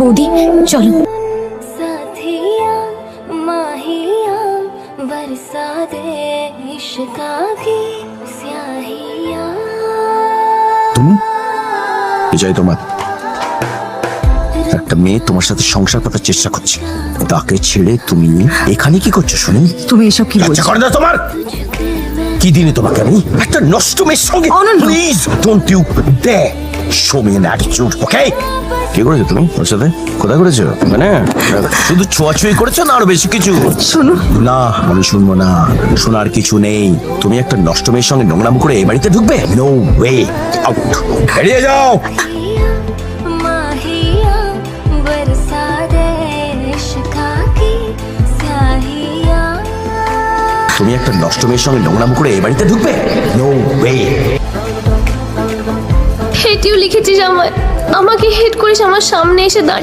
বৌদি চলো। বিজয় তোমার। একটা মেয়ে তোমার সাথে সংসার করার চেষ্টা করছে। তাকে ছেড়ে তুমি এখানে কি করছ শুনি? তুমি এসব কি বলছো? করে দাও তোমার? কি দিনে তোমাকে আমি? একটা নষ্ট মেয়ের সঙ্গে please don't you show me an attitude, okay? কি করেছ তুমি ওর সাথে? কোথায় করেছ? মানে? শুধু ছোঁয়াছুঁয়ি করেছ না আরও বেশি কিছু? শুনো। না আমি শুনব না। শোনার কিছু নেই। তুমি একটা নষ্ট মেয়ের সঙ্গে নোংরাম করে এ বাড়িতে ঢুকবে? নো ওয়ে আউট বেরিয়ে যাও! তুমি একটা নষ্ট মেয়ের সঙ্গে নোংরাম করে এ বাড়িতে ঢুকবে? নো ওয়ে হেটিও লিখেছিস আমায়। আমাকে হেট করিস আমার সামনে এসে দাঁড়িয়ে।